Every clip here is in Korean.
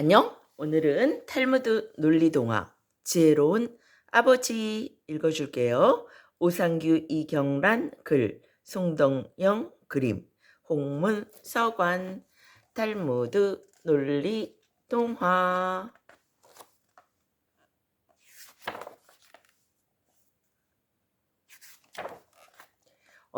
안녕. 오늘은 탈무드 논리동화 지혜로운 아버지 읽어줄게요. 오상규 이경란 글, 송동영 그림, 홍문 서관 탈무드 논리동화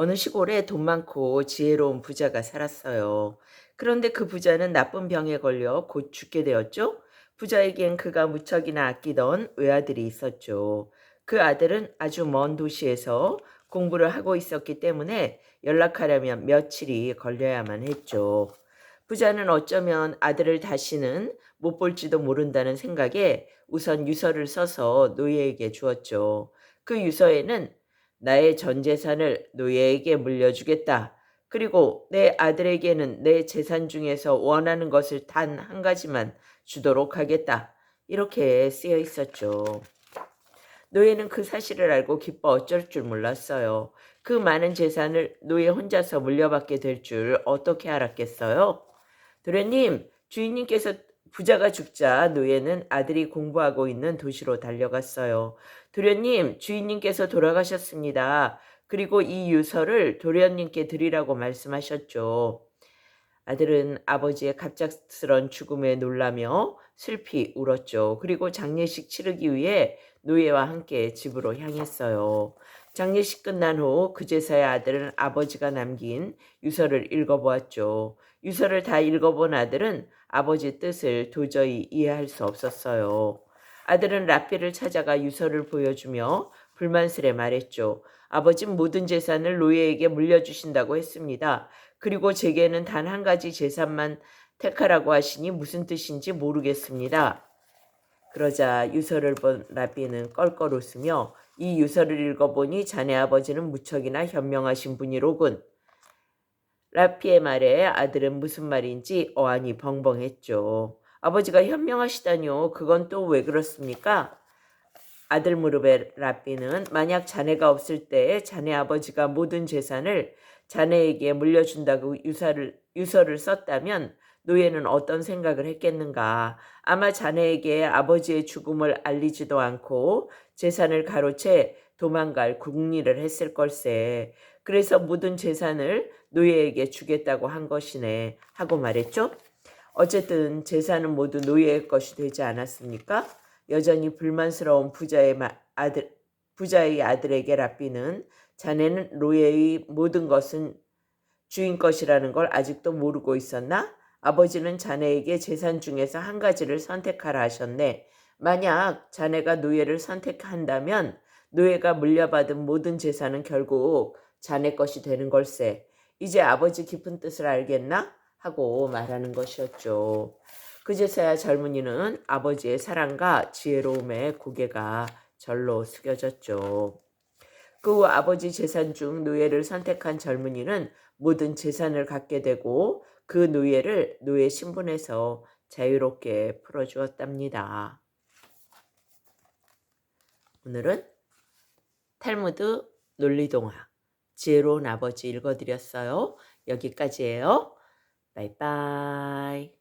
어느 시골에 돈 많고 지혜로운 부자가 살았어요. 그런데 그 부자는 나쁜 병에 걸려 곧 죽게 되었죠. 부자에겐 그가 무척이나 아끼던 외아들이 있었죠. 그 아들은 아주 먼 도시에서 공부를 하고 있었기 때문에 연락하려면 며칠이 걸려야만 했죠. 부자는 어쩌면 아들을 다시는 못 볼지도 모른다는 생각에 우선 유서를 써서 노예에게 주었죠. 그 유서에는 나의 전 재산을 노예에게 물려주겠다. 그리고 내 아들에게는 내 재산 중에서 원하는 것을 단 한 가지만 주도록 하겠다. 이렇게 쓰여 있었죠. 노예는 그 사실을 알고 기뻐 어쩔 줄 몰랐어요. 그 많은 재산을 노예 혼자서 물려받게 될 줄 어떻게 알았겠어요? 도련님, 주인님께서 부자가 죽자 노예는 아들이 공부하고 있는 도시로 달려갔어요. 도련님, 주인님께서 돌아가셨습니다. 그리고 이 유서를 도련님께 드리라고 말씀하셨죠. 아들은 아버지의 갑작스런 죽음에 놀라며 슬피 울었죠. 그리고 장례식 치르기 위해 노예와 함께 집으로 향했어요. 장례식 끝난 후 그제서야 아들은 아버지가 남긴 유서를 읽어보았죠. 유서를 다 읽어본 아들은 아버지 뜻을 도저히 이해할 수 없었어요. 아들은 라피를 찾아가 유서를 보여주며 불만스레 말했죠. 아버진 모든 재산을 노예에게 물려주신다고 했습니다. 그리고 제게는 단 한 가지 재산만 택하라고 하시니 무슨 뜻인지 모르겠습니다. 그러자 유서를 본 라비는 껄껄 웃으며 이 유서를 읽어보니 자네 아버지는 무척이나 현명하신 분이로군. 라피의 말에 아들은 무슨 말인지 어안이 벙벙했죠. 아버지가 현명하시다뇨. 그건 또 왜 그렇습니까? 아들 무릎에 라삐는 만약 자네가 없을 때 자네 아버지가 모든 재산을 자네에게 물려준다고 유서를, 유서를 썼다면 노예는 어떤 생각을 했겠는가. 아마 자네에게 아버지의 죽음을 알리지도 않고 재산을 가로채 도망갈 궁리를 했을 걸세. 그래서 모든 재산을 노예에게 주겠다고 한 것이네. 하고 말했죠. 어쨌든 재산은 모두 노예의 것이 되지 않았습니까? 여전히 불만스러운 부자의 아들, 부자의 아들에게 라삐는 자네는 노예의 모든 것은 주인 것이라는 걸 아직도 모르고 있었나? 아버지는 자네에게 재산 중에서 한 가지를 선택하라 하셨네. 만약 자네가 노예를 선택한다면 노예가 물려받은 모든 재산은 결국 자네 것이 되는 걸세. 이제 아버지 깊은 뜻을 알겠나? 하고 말하는 것이었죠. 그제서야 젊은이는 아버지의 사랑과 지혜로움에 고개가 절로 숙여졌죠. 그 후 아버지 재산 중 노예를 선택한 젊은이는 모든 재산을 갖게 되고 그 노예를 노예 신분에서 자유롭게 풀어주었답니다. 오늘은 탈무드 논리동화 지혜로운 아버지 읽어드렸어요. 여기까지예요. 바이바이.